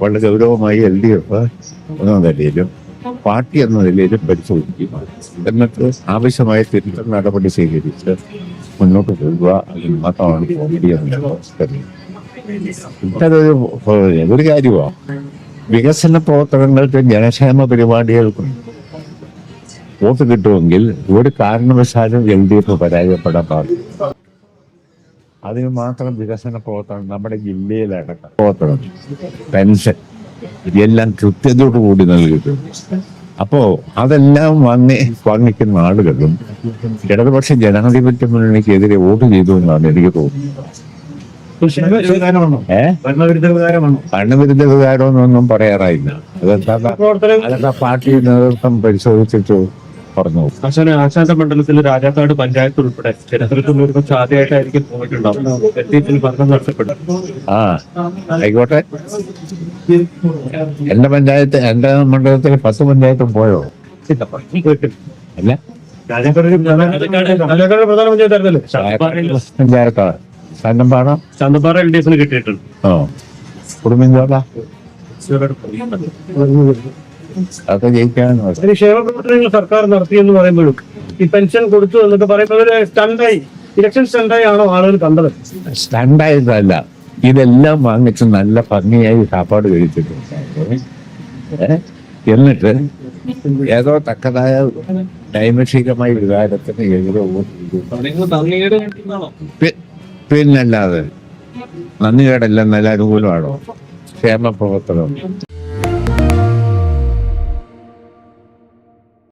വളരെ ഗൗരവമായി L D F എന്ന നിലയിലും പാർട്ടി എന്ന നിലയിലും പരിശോധിക്കുക എന്നിട്ട് ആവശ്യമായ തിരുത്തൽ നടപടി സ്വീകരിച്ച് മുന്നോട്ട് പോകുക അതിൽ മാത്രമാണ് കോമഡി എന്ന് ഒരു കാര്യമാണ്. വികസന പ്രവർത്തനങ്ങൾക്ക് ജനക്ഷേമ പരിപാടികൾക്കും വോട്ട് കിട്ടുമെങ്കിൽ ഒരു കാരണവശാലും എൽ ഡി എഫ് പരാജയപ്പെടാൻ പാടില്ല. അതിന് മാത്രം വികസന പ്രവർത്തനം നമ്മുടെ ജില്ലയിലടക്കം പ്രവർത്തനം. പെൻഷൻ. ഇതെല്ലാം കൃത്യതയോടുകൂടി നൽകിയിട്ടുണ്ട്. അപ്പോ അതെല്ലാം വന്നി വാങ്ങിക്കുന്ന ആളുകളും ഇടതുപക്ഷ ജനാധിപത്യ മുന്നണിക്കെതിരെ വോട്ട് ചെയ്തു എന്നാണ് എനിക്ക് തോന്നുന്നത്. ഭരണവിരുദ്ധ വികാരമാണോ ഭരണവിരുദ്ധ വികാരമൊന്നും പറയാറായില്ല. അതെന്താ? അതെന്താ പാർട്ടി നേതൃത്വം പരിശോധിച്ചിട്ട് പറഞ്ഞു? ആശാന ആശാന്റെ മണ്ഡലത്തിൽ രാജാക്കാട് പഞ്ചായത്ത് ഉൾപ്പെടെ ചരിത്രത്തിൽ ഒരുപക്ഷെ ആദ്യമായിട്ടായിരിക്കും പോയിട്ടുണ്ടാവും എത്തിയതിൽ ഭരണം നഷ്ടപ്പെട്ടു. ആ ആയിക്കോട്ടെ. എന്റെ പഞ്ചായത്ത് എന്റെ മണ്ഡലത്തിൽ പത്ത് പഞ്ചായത്തും പോയോ? അല്ല. രാജാക്കാട് പ്രധാന പഞ്ചായത്തായിരുന്നല്ലേ? പഞ്ചായത്താണ് എൽ ഡി എഫിന് കിട്ടിയിട്ടുണ്ട്. ഓ. കുടുംബിന്തോട അതൊക്കെ ജയിക്കാന്ന് പറഞ്ഞു. ഒരു ക്ഷേമ പ്രവർത്തനങ്ങൾ സർക്കാർ നടത്തിയെന്ന് പറയുമ്പോഴും ഈ പെൻഷൻ കൊടുത്തു എന്നൊക്കെ പറയുമ്പോൾ ഒരു സ്റ്റണ്ടായി ഇലക്ഷൻ സ്റ്റണ്ടായി ആണോ ആളുകൾ കണ്ടത് സ്റ്റണ്ടായതല്ല ഇതെല്ലാം വാങ്ങിച്ച് നല്ല ഭംഗിയായി സാപ്പാട് കഴിച്ചിട്ടുണ്ട് ഏ? എന്നിട്ട് ഏതോ തക്കതായ നൈമിഷികമായ വികാരത്തിന് എതിരെ വോട്ട് ചെയ്തു. പി- പിന്നല്ലാതെ നന്ദികേടല്ല നല്ല അനുകൂലമാണോ ക്ഷേമ പ്രവർത്തനം